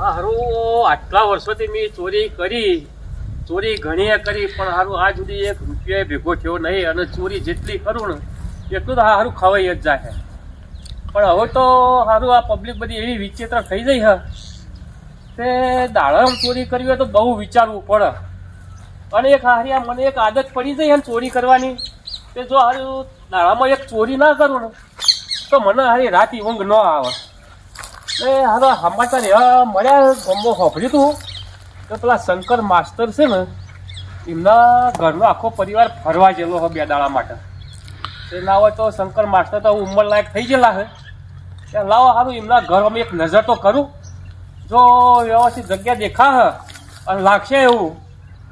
હારું, આટલા વર્ષોથી મેં ચોરી કરી, ચોરી ઘણીએ કરી, પણ હારું, આ સુધી એક રૂપિયા ભેગો થયો નહીં અને ચોરી જેટલી કરું ને, એટલું તો હારું ખવાઈ જ જાય પણ હવે તો હારું, આ પબ્લિક બધી એવી વિચિત્ર થઈ ગઈ હ તે દાડમ ચોરી કરવી હોય તો બહુ વિચારવું પડે. અને એક હારી, આ મને એક આદત પડી છે ને ચોરી કરવાની તે જો હારું, દાડામાં એક ચોરી ના કરું ને, તો મને હારી રાતી ઊંઘ ન આવે. એ હારો સમાચાર એવા મળ્યા ગમો હોભર્યું હતું તો પેલા શંકર માસ્તર છે ને, એમના ઘરનો આખો પરિવાર ફરવા ગયેલો હોય બે દાડા માટે. એ ના હોય તો શંકર માસ્તર તો ઉંમર લાયક થઈ ગયેલા હે. ત્યાં લાવો સારું એમના ઘર અમે એક નજર તો કરું. જો વ્યવસ્થિત જગ્યા દેખા અને લાગશે એવું,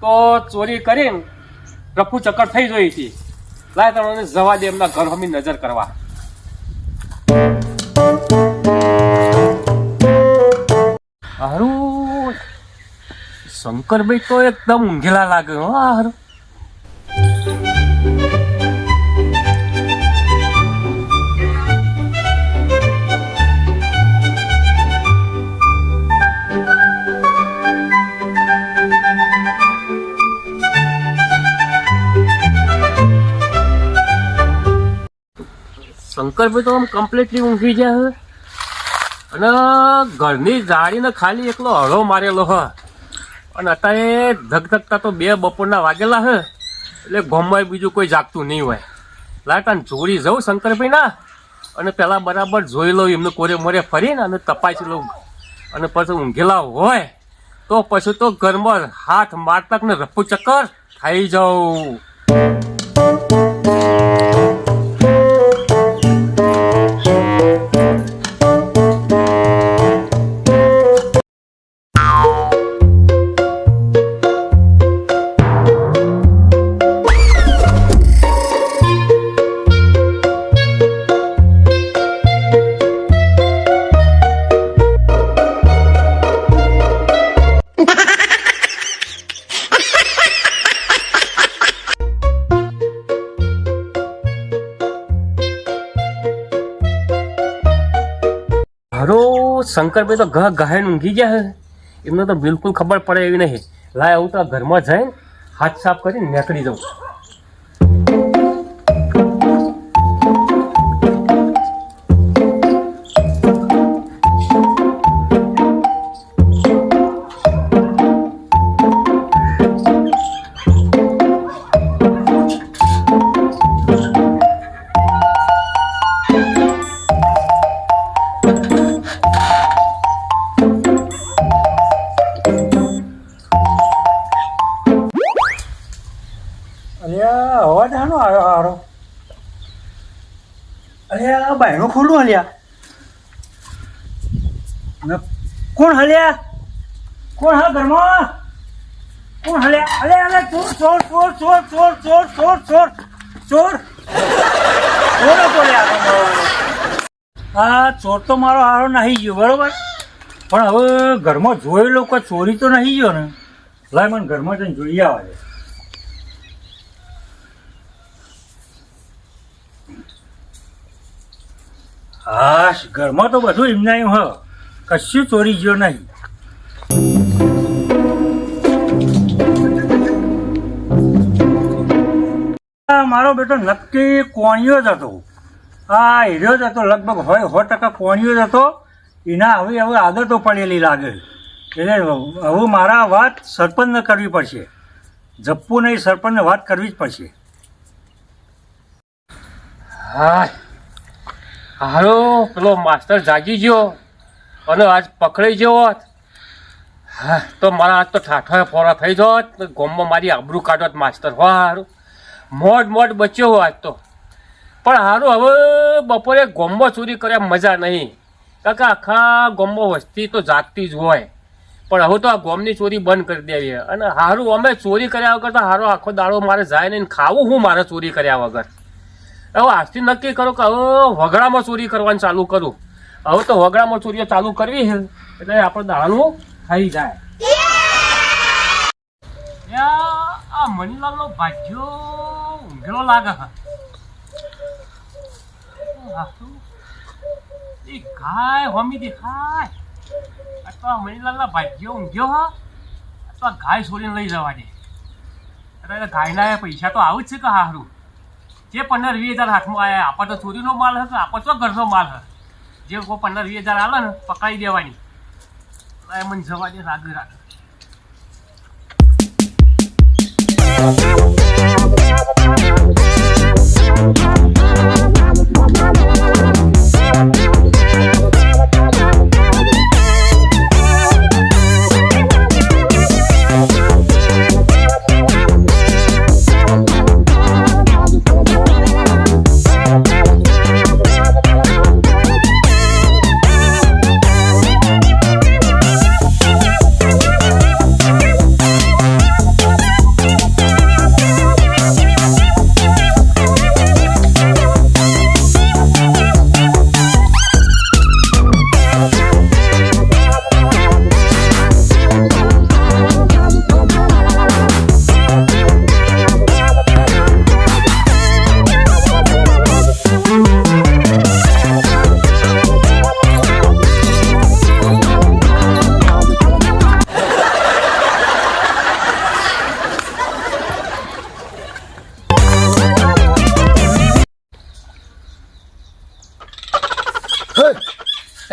તો ચોરી કરીને રફુ ચક્કર થઈ જોઈ હતી. લાય તમને જવા દે એમના ઘર અમે નજર કરવા. હારું. શંકરભાઈ તો એકદમ ઊંઘેલા લાગે હો હારું. શંકરભાઈ તો આમ કમ્પ્લીટલી ઊંઘી જાય અને ઘરની જાળીને ખાલી એકલો હળો મારેલો હ. અને અત્યારે ધગધગતા તો બે બપોરના વાગેલા હે, એટલે ગોમમાં બીજું કોઈ જાગતું નહીં હોય. લાટાને જોડી જવું શંકરભાઈ ના અને પેલા બરાબર જોઈ લઉં એમને કોરે મોરે ફરીને અને તપાસી લઉં. અને પછી ઊંઘેલા હોય, તો પછી તો ઘરમાં હાથ મારતા ને રફુ ચક્કર થઈ જાઉં. હારો શંકરભાઈ તો ઘ ગહેન ઊંઘી ગયા હે. એમને તો બિલકુલ ખબર પડે એવી નહીં. લાય આવું તો ઘરમાં જઈને હાથ સાફ કરીને નીકળી જાઉં અલ્યા બાયણું ખોલું હલ્યા. કોણ હલ્યા? કોણ હા ઘરમાં? કોણ હલ્યા? અલે અલે ચોર ચોર ચોર ચોર ચોર ચોર ચોર ચોર ચોર. ચોર હતો લ્યા આ મારો ચોર તો મારો હારો નહીં ગયો, બરોબર? પણ હવે ઘરમાં જોયેલો કોઈ ચોરી તો નહીં ગયો ને? લાય મને ઘરમાં જઈને જોઈ આવે હાશ, ઘરમાં તો બધું એમના એમ હ. કશું ચોરી ગયો નહીં. મારો બેટો નક્કી કોણિયો જ હતો. આ હીરો જ હતો, લગભગ હોય, સો ટકા કોણિયો જ હતો. એના હવે હવે આદતો પડેલી લાગે. એટલે હવે મારા વાત સરપંચને કરવી પડશે. જપ્પુ નહીં સરપંચને વાત કરવી જ પડશે. હા હારો, પેલો માસ્ટર જાગી ગયો અને આજ પકડાઈ ગયો હોત. તો મારા આજ તો ઠાઠોએ ફોરા થઈ જોત ગોમમાં મારી આબરૂ કાઢોત માસ્ટર. હો હારું. મોડ મોડ બચ્યો હો આજ તો. પણ હારું, હવે બપોરે ગોમ્બો ચોરી કર્યા મજા નહીં. કારણ કે આખા ગોમ્બો વસ્તી તો જાગતી જ હોય. પણ હવે તો આ ગોમની ચોરી બંધ કરી દેવી અને હારું, અમે ચોરી કર્યા વગર તો હારો આખો દાડો મારે જાય નહીં ખાવું હું મારે ચોરી કર્યા વગર? હવે આજથી નક્કી કરો કે હવે વગડામાં ચોરી કરવાનું ચાલુ કરું. હવે તો વગડામાં ચોરીઓ ચાલુ કરવી છે. એટલે આપણે દાણાનું થઈ જાય. આ મનીલાલનો ભાગ્યો ઊંઘેલો લાગે એ ગાય હોમી દેખાય. અથવા મણીલાલના ભાગ્યો ઊંઘ્યો હા. આ ગાય છોડીને જવા દે. એટલે ગાયના પૈસા તો આવું જ છે કે હારું? જે પંદર વીસ હજાર હાથમાં આવ્યા આપણે તો ચોરીનો માલ હશે, આપણે તો ઘરનો માલ હશે. જે કોઈ પંદર વીસ હજાર આવે ને, પકડાઈ દેવાની. એ મને જવા દે, રાગ રાગ.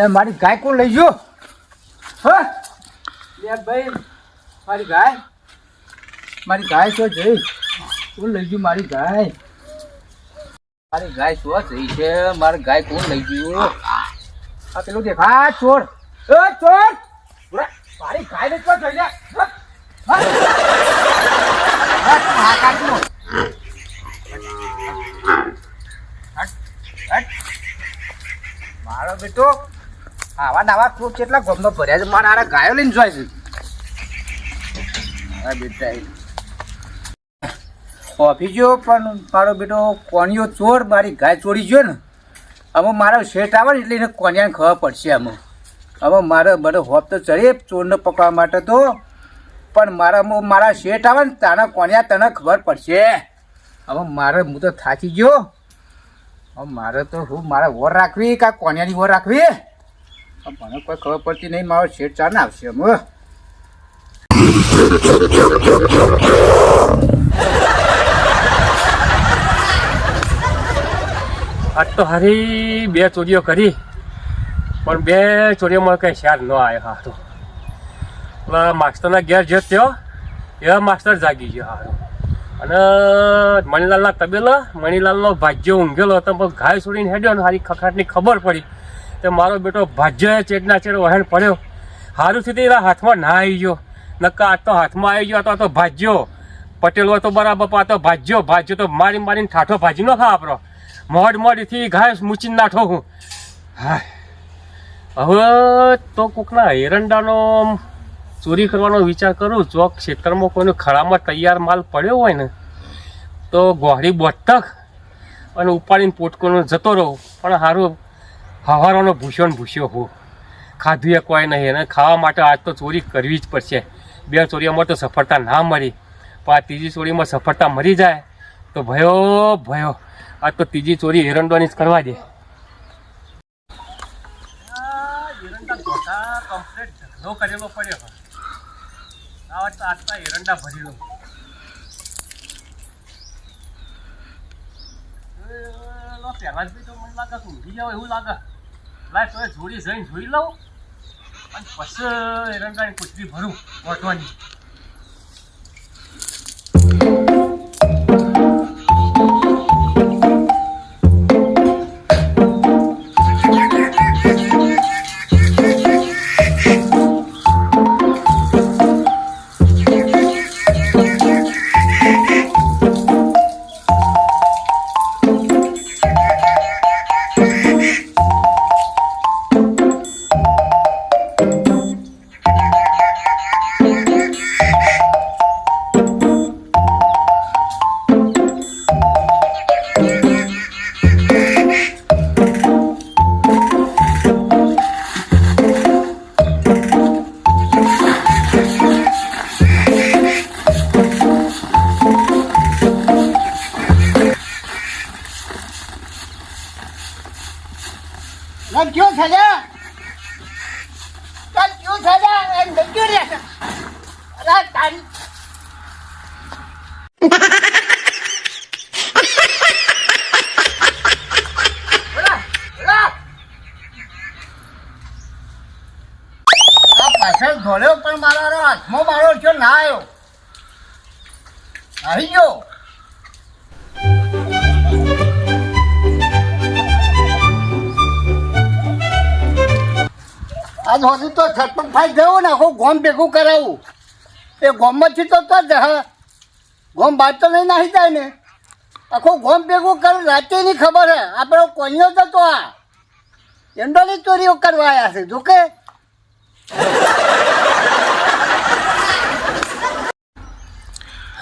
એ મારી ગાય કોણ લઈ ગયો? હે? ભાઈ મારી ગાય. મારી ગાય શું જઈ કોણ લઈ ગયું મારી ગાય? મારી ગાય શું જઈ છે મારી ગાય કોણ લઈ ગયું? આ પેલું દેખા ચોર. એ ચોર! મારી ગાય ને ચોર જોઈ. મારો બેટો. આવા નવા ફ્રૂટ કેટલા ગમનો ભર્યા છે મારા હારા ગાયો લઈને જોય છે. બેટા ઓફી ગયો, પણ મારો બેટો કોણિયો ચોર, મારી ગાય ચોરી ગયો ને હવે મારો શેઠ આવે ને એટલે એને કોણિયાને ખબર પડશે અમે હવે મારે બધો હોપ તો ચડે, ચોરને પકડવા માટે તો, પણ મારા મારા શેઠ આવે ને તાના કોણિયા તને ખબર પડશે. હવે મારે હું તો થાકી ગયો. હવે મારે તો હું મારે વોર રાખવી કાં કોણિયાની વોર રાખવી? મને કોઈ ખબર પડતી નહીં, મારો શેઠ ચાને આવશે એમ આજ તો હારી બે ચોરીઓ કરી, પણ બે ચોરીઓમાં કઈ શેર ન આવ્યો, હારું. હવે માસ્ટરના ઘેર જે થયો એવા માસ્ટર જાગી ગયો, હારો. અને મણિલાલના તબેલા, મણિલાલનો ભાજ્ય ઊંઘેલો હતો, પણ ઘાય છોડીને હેડ્યો ને હારી ખખાટની ખબર પડી. તો મારો બેટો ભાજ્ય ચેડના ચેડ વહેણ પડ્યો. સારું થયું એના હાથમાં ના આવી ગયો. નક્કા આ તો હાથમાં આવી ગયો તો આ તો ભાજ્યો. પટેલ તો બરાબર આ તો ભાજ્યો ભાજ્યો તો મારી મારીને ઠાઠો ભાજી ન ખા આપણો મોડ મોડથી ઘાસ મૂચીને નાઠો હું. હા હવે તો કોકના એરંડાનો ચોરી કરવાનો વિચાર કરું, જો ક્ષેત્રમાં કોઈનો ખળામાં તૈયાર માલ પડ્યો હોય ને, તો ગોહડી બોટક અને ઉપાડીને પોટકોનો જતો રહો. પણ સારું હવારોનો ભૂસ્યો ને ભૂસ્યો હો. ખાધું એ કોઈ નહીં અને ખાવા માટે આજ તો ચોરી કરવી જ પડશે. બે ચોરીઓમાં તો સફળતા ના મળી. પણ આ ત્રીજી ચોરીમાં સફળતા મરી જાય તો ભયો ભયો. આ તો ત્રીજી ચોરી એરંડોની જ કરવા દે. પડ્યો આ તો આટલા પહેલા જ તો મને લાગે ઊંઘી જાવ એવું લાગે. લાય તો જોડી જઈને જોઈ લઉં. અને પછી એરંડાની કુચરી ભરું વોટવાની આવી ગયો આજ સુધી તો સરપંચ ફાઈ ગયો ને, આખું ગોમ ભેગું કરાવું. એ ગોમમાંથી તો તો જ, હા. ગોમ બાદ તો નહીં નાહી જાય ને. આખું ગોમ ભેગું કર રાતે ની ખબર હે. આપણો કોઈનો જ હતો આ. એંડોની ચોરીઓ કરવા આવ્યા છે. જો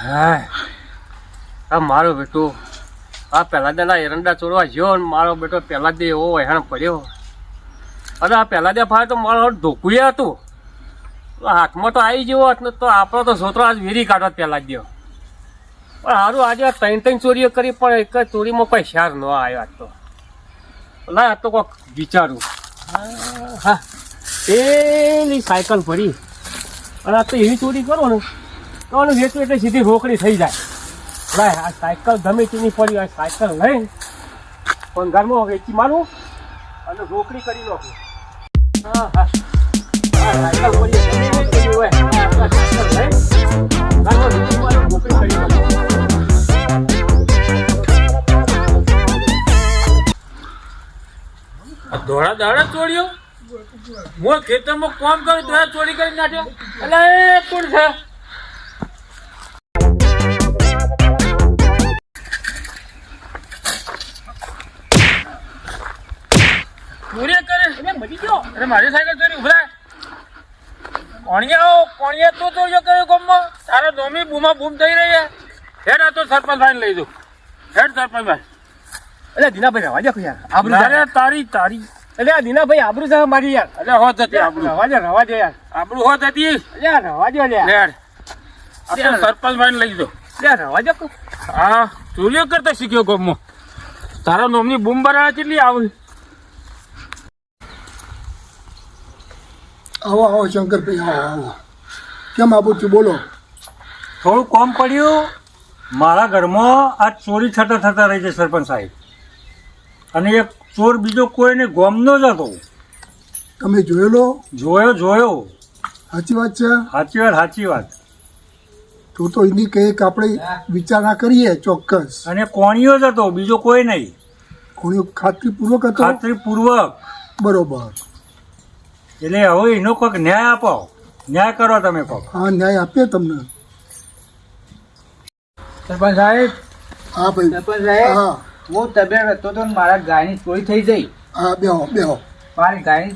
હા. મારો બેટો, આ પહેલા દેના એરંડા ચોરવા ગયો ને મારો બેટો પહેલા દે એવો વહેણ પડ્યો. અરે આ પહેલા દે ફાય તો મારો ઢોકુએ હતું હાથમાં તો આવી ગયો હોત તો આપણો તો છોતરો આજ વેરી કાઢો પહેલા જ દ્યો. પણ સારું આજે ત્રણ ત્રણ ચોરીઓ કરી, પણ એક જ ચોરીમાં કોઈ શાર ન આવ્યો તો. આ તો કોઈક વિચારું. હા. પેલી સાયકલ ભરી. અને આ તો એવી ચોરી કરો ને તો આનું વેચું એટલે સીધી રોકડી થઈ જાય. ભાઈ, આ સાયકલ ગમે તેની પડી હોય, સાયકલ લઈને પંગારમાં વેચી મારું અને રોકડી કરી નાખું. હા ધોળા દાડા ચોર્યો હું ખેતરમાં કામ કરું તો ચોરી કરી નાખ્યો એટલે કોણ છે? ચોરી કરે એટલે મરી ગયો? અરે મારી સાયકલ ચોરી ઉભરાય. કોણિયાઓ કોણિયા તું ચોરીઓ કર્યો ગમમાં? તારા નોમી બૂમા બૂમ થઈ રહી છે. હેડ આ તો સરપંચ ભાઈ લઈ દઉં. હેડ સરપંચ ભાઈ એટલે દીનાભાઈ રવા દે યાર. આબરૂ અરે તારી તારી. એટલે આ દીનાભાઈ આબરૂ છે મારી યાર. અરે હો હતી આપણું રવા દે રવા દે યાર. આપણું હો હતી એટલે રવા દે આ તો સરપંચ ભાઈ લઈ દો. લે રવા દે હા ચોરીઓ કરતા શીખ્યો ગામમાં. તારા નોમની બૂમ બરાબર કેટલી આવી? આવો આવો શંકરભાઈ આવો આવો. કેમ આપું છું બોલો? થોડું કોમ પડ્યું. મારા ઘરમાં આ ચોરી થતા થતા રહી છે સરપંચ સાહેબ. અને એક ચોર બીજો કોઈને ગોમનો જ હતો તમે જોયેલો? જોયો જોયો. સાચી વાત છે? સાચી વાત સાચી વાત. તો તો એની કંઈક આપણે વિચારણા કરીએ ચોક્કસ. અને કોણીઓ જ હતો બીજો કોઈ નહીં. કોણીઓ ખાતરીપૂર્વક હતો? ખાતરીપૂર્વક. બરોબર. એટલે હવે એનો કોઈક ન્યાય આપો. ન્યાય કરો તમે કોઈક. હા ન્યાય આપીએ તમને. સરપંચ સાહેબ. હા ભાઈ. સરપંચ સાહેબ હા. હું તબિયત હતો તો મારા ગાયની ચોરી થઈ જઈ હા બેહો બેહો. મારી ગાયની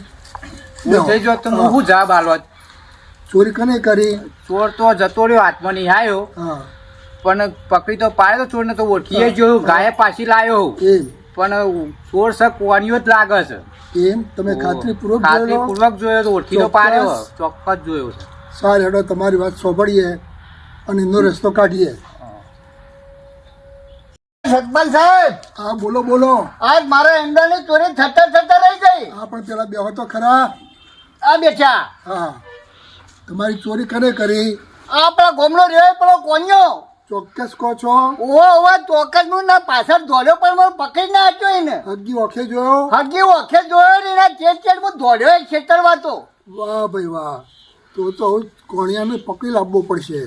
થઈ જો તો હું. જાબ જવાબ આલવત ચોરી કને કરી? ચોર તો જતો રહ્યો હાથમાં નહીં આવ્યો. હા. પણ પકડી તો પાડ્યો તો ચોરને તો ઓળખીએ જોયું ગાયે. પાછી લાવ્યો એમ પણ ચોર સર કોણીઓ જ લાગે છે. એમ? તમે ખાતરીપૂર્વક ખાતરીપૂર્વક જોયો તો? ઓળખી તો પાડ્યો ચોક્કસ. જોયો છે. સાર હેડો તમારી વાત સોંભળીએ અને એનો રસ્તો કાઢીએ. સરપંચ સાહેબ! હા બોલો બોલો. આજ મારા એંડાની ચોરી થતા થતા રહી ગઈ. હા પણ પેલા બેહો તો ખરા. આ બેઠા. હા. તમારી ચોરી કરે કરી? આ આપણા ગોમનો રહે પેલો કોન્યો? ચોક્કસ કહો છો? ઓ ઓવો ચોક્કસનું ના પાછળ દોડ્યો પણ મને પકડી ના આપ્યો એને. હગી ઓખે જોયો? હગી ઓખે જોયો ને એના ચેટ ચેટ હું દોડ્યો એ ખેતરમાં તો વાહ ભાઈ વાહ. તો તો હવે કોણિયાને પકડી લાવવો પડશે.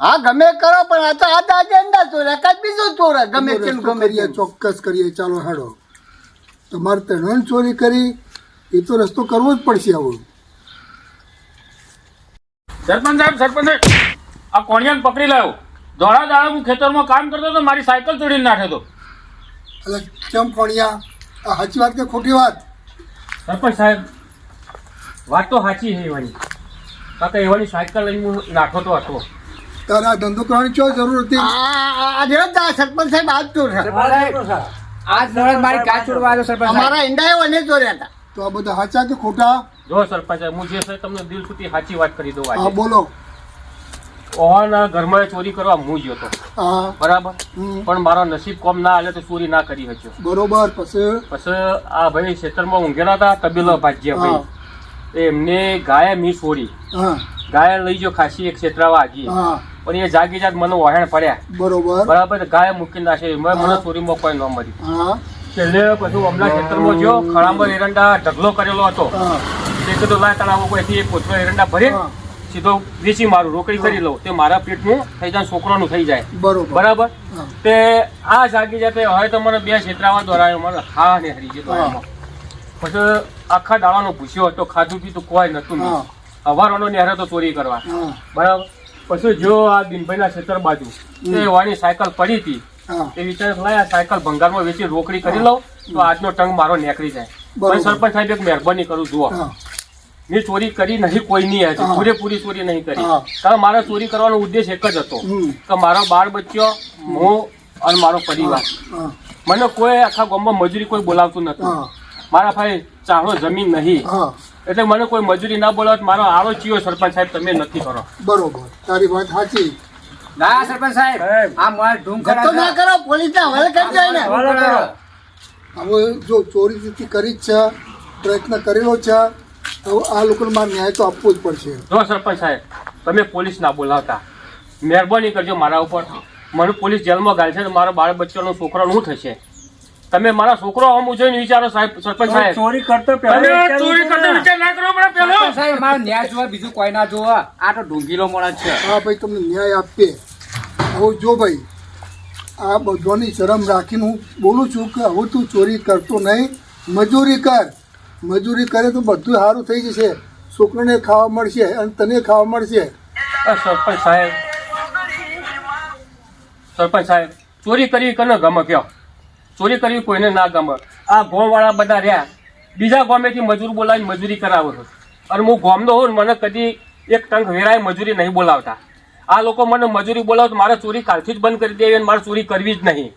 હા ગમે કરો પણ આ તો આ દાદા અંડા ચોર એકાદ બીજો ચોર ગમે તેમ ગમે કરીએ ચોક્કસ કરીએ ચાલો હાડો તમારે ત્રણ ચોરી કરી એ તો રસ્તો કરવો જ પડશે આવું. સરપંચ સાહેબ સરપંચ સાહેબ. આ કોણિયાને પકડી લાવ્યો ધોળા દાડા હું ખેતરમાં કામ કરતો હતો મારી સાયકલ તોડીને નાખે તો. એટલે કેમ કોણિયા? આ સાચી વાત કે ખોટી વાત? સરપંચ સાહેબ વાત તો સાચી છે એવાની. કાકા એવાની સાયકલ લઈને હું નાખો તો હતો. તારે આ ધંધો કરવાની ચો જરૂર હતી? આ- સરપંચ સાહેબ આ જ ચોર છે. આજ દરરોજ મારી ગાય છોડવા આવ્યો સરપંચ સાહેબ. અમારા ઈંડાયો અને ચોર્યા હતા. તો આ બધા સાચા કે ખોટા? જો સરપંચ સાહેબ હું જે છે તમને દિલ સુધી સાચી વાત કરી દઉં હા બોલો. ઓહાના ઘરમાં ચોરી કરવા હું જ હતો. બરાબર? પણ મારો નસીબ કોમ ના હાલે તો ચોરી ના કરી શક્યો બરોબર પછી? પછી આ ભાઈ ખેતરમાં ઊંઘેલા હતા તબેલો ભાજ્યા ભાઈ. એમને ગાય મી છોડી. ગાય લઈ ગયો ખાસી એક ક્ષેત્રવા આગી પણ એ જાગી જાગ મને વહેણ પડ્યા. બરોબર. બરાબર ગાય મૂકી નાખે મને ચોરીમાં કોઈ ન મળી. છેલ્લે પછી હમણાં ખેતરમાં ગયો ખળામાં એરંડા ઢગલો કરેલો હતો. તે કીધું લાય તળાવ કોઈથી એક પોતરો એરંડા ભરે. સીધો વેચી મારું રોકડી કરી લઉં તે મારા પેટનું થઈ જાય છોકરાનું થઈ જાય. બરોબર. બરાબર? તે આ જાગી જતે હવે તો મને બે છેતરાવા દોરાયો મને હા ને હરી જતો પછી આખા દાડાનો ભૂસ્યો હતો ખાધું પીતું કોઈ નતું. હવારોનો નેહરો તો ચોરી કરવા. બરાબર? પછી જો આ દિનભાઈના છેતર બાજુ તે વાની સાયકલ પડી હતી. એ વિચાર લાયા સાયકલ ભંગારમાં વેચી રોકડી કરી લઉં તો આજનો ટંગ મારો નીકળી જાય. પણ સરપંચ સાહેબ એક મહેરબાની કરું જુઓ. મેં ચોરી કરી નહીં કોઈની હજી. હા. પૂરેપૂરી ચોરી નહીં કરી. હા. કારણ મારો ચોરી કરવાનો ઉદ્દેશ એક જ હતો. કે મારો બાળ બચ્યો હું અને મારો પરિવાર. મને કોઈ આખા ગામમાં મજૂરી કોઈ બોલાવતું નથી મારા ભાઈ ચાહો જમીન નહીં. એટલે મને કોઈ મજૂરી ના બોલાવત મારો આરો ચિયો સરપંચ સાહેબ તમે નથી કરો. બરોબર. તારી વાત સાચી. ના સરપંચ સાહેબ. આ માર ઢૂંગ ધક્કો ના કરો પોલીસના વળ કરી જાય ને. કરો. હવે જો ચોરી કરી જ છે પ્રયત્ન કરેલો છે હવે આ લોકોને મારે ન્યાય તો આપવો જ પડશે. જો સરપંચ સાહેબ તમે પોલીસ ના બોલાવતા. મહેરબાની કરજો મારા ઉપર. મને પોલીસ જેલમાં ગાલશે તો મારા બાળ બચ્ચાનો છોકરો શું થશે. તમે મારા છોકરો આમ જોઈને વિચારો સાહેબ સરપંચ સાહેબ. ચોરી કરતો પહેલા ચોરી કરતો વિચાર ના કરવો પડે પહેલો. સાહેબ મારો ન્યાય જોવા બીજું કોઈ ના જોવા. આ તો ઢોંગીલો મોણા છે. હા ભાઈ તમને ન્યાય આપીએ. હવે જો ભાઈ આ બધાની શરમ રાખીને હું બોલું છું કે હવે તું ચોરી કરતો નહીં. મજૂરી કર. મજૂરી કરે તો બધું સારું થઈ જશે. છોકરાને ખાવા મળશે અને તને ખાવા મળશે. સરપંચ સાહેબ. સરપંચ સાહેબ, ચોરી કરવી કોને ગમે કયો? ચોરી કરવી કોઈને ના ગમે. આ ગોમવાળા બધા રહ્યા. બીજા ગોમેથી મજૂર બોલાવી મજૂરી કરાવો છો. અને હું ગોમનો હોઉં મને કદી એક ટંક વેરાય મજૂરી નહીં બોલાવતા. આ લોકો મને મજૂરી બોલાવે તો મારે ચોરી કાલથી જ બંધ કરી દેવી અને મારે ચોરી કરવી જ નહીં.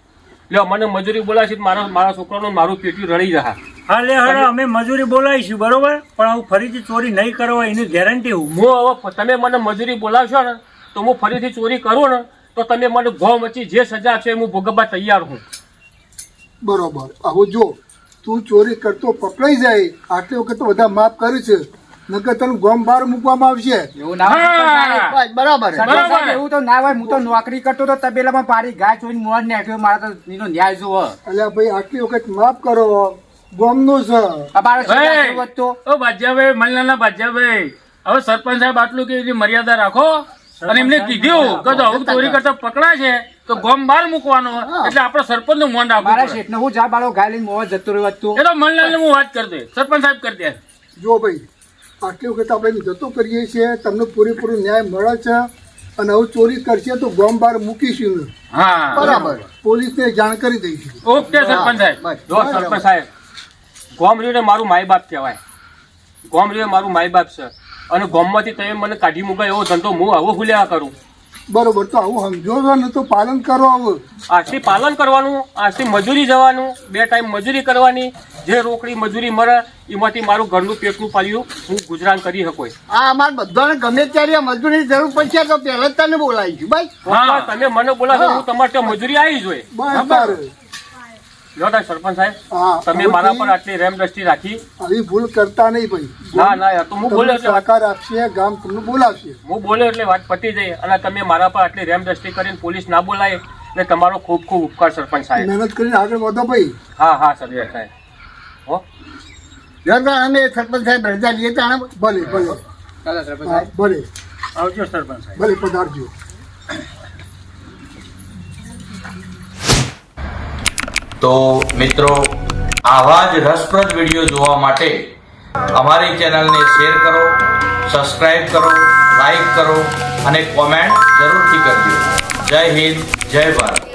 લ્યો મને મજૂરી બોલાવશે તો મારા મારા છોકરાનું મારું પેટ્યું રડી રહ્યા હા લે હા અમે મજૂરી બોલાવીશું બરોબર? પણ હું ફરીથી ચોરી નહીં કરવા એની ગેરંટી હું. હું હવે તમે મને મજૂરી બોલાવશો ને તો હું ફરીથી ચોરી કરું ને તો તમે મને ભો મચી જે સજા છે એ હું ભોગવવા તૈયાર હું. બરોબર. હવે જો તું ચોરી કરતો પકડાઈ જાય આટલી વખત તો બધા માફ કર્યું છે. નકર તને ગોમ બહાર મૂકવામાં આવશે. એવું ના હોય બરાબર. સાહેબ, એવું તો ના હોય હું તો નોકરી કરતો તો તબેલામાં પારી ગાય જોઈને મોર નાખ્યો મારા તો એનો ન્યાય જોવો. એટલે ભાઈ આટલી વખત માફ કરો. ગોમનો છે ઓ બાજ્યાભાઈ મલ્લાના બાજ્યાભાઈ હવે સરપંચ સાહેબ આટલું કે મર્યાદા રાખો? અને એમને કીધું કે જો આવું ચોરી કરતા પકડાય છે તો ગોમ બહાર મૂકવાનો. એટલે આપણે સરપંચનું મોંડા રાખવું મારા શેઠ હું જા બાળો ગાય લઈને મોવા જતો રહ્યો હતો એ તો મલ્લાને હું વાત કરી દે સરપંચ સાહેબ કરી દે જો ભાઈ આટલી વખત આપણે જતો કરીએ છીએ. તમને પૂરેપૂરો ન્યાય મળે છે અને હવે ચોરી કરશે તો ગોમ બહાર મૂકીશું. હા. બરાબર. પોલીસને જાણ કરી દઈશું ઓકે સરપંચ સાહેબ. જો સરપંચ સાહેબ ગોમ રહ્યું ને મારું માય બાપ કહેવાય. ગોમ રહ્યું મારું માય બાપ છે. અને ગોમમાંથી તમે મને કાઢી મૂકાય એવો ધંધો હું આવો ભૂલ્યા કરું. બરોબર તો આવું સમજો છો ને તો પાલન કરો આવું આજથી પાલન કરવાનું આજથી મજૂરી જવાનું બે ટાઈમ મજૂરી કરવાની જે રોકડી મજૂરી મળે એમાંથી મારું ઘરનું પેટનું પાલ્યું હું ગુજરાન કરી શકો. આ અમારે બધાને ગમે ત્યારે મજૂરી જરૂર પડશે તો પહેલા જ તને બોલાવીશું ભાઈ. હા તમે મને બોલાવો હું. તમારે ત્યાં મજૂરી આવી જોઈએ. બસ તારે જો તાર સરપંચ સાહેબ તમે મારા પર આટલી રેમ દ્રષ્ટિ રાખી. આવી ભૂલ કરતા નહીં ભાઈ. ના ના તો હું બોલ્યો એટલે વાત સહકાર આપશે ગામ તમને બોલાવશે. હું બોલ્યો એટલે વાત પતી જાય. અને તમે મારા પર આટલી રેમ દ્રષ્ટિ કરીને પોલીસ ના બોલાય એટલે તમારો ખૂબ ખૂબ ઉપકાર સરપંચ સાહેબ. મહેનત કરીને આગળ વધો ભાઈ. હા હા સર સાહેબ. હો. અમે સરપંચ સાહેબ રજા લઈએ તાણે ભલે ભલે ચાલો સરપંચ સાહેબ. ભલે આવજો સરપંચ સાહેબ. ભલે પધારજો. તો મિત્રો આવા જ રસપ્રદ વીડિયો જોવા માટે અમારી ચેનલને શેર કરો સબસ્ક્રાઇબ કરો લાઈક કરો અને કોમેન્ટ જરૂરથી કરજો. જય હિન્દ જય ભારત.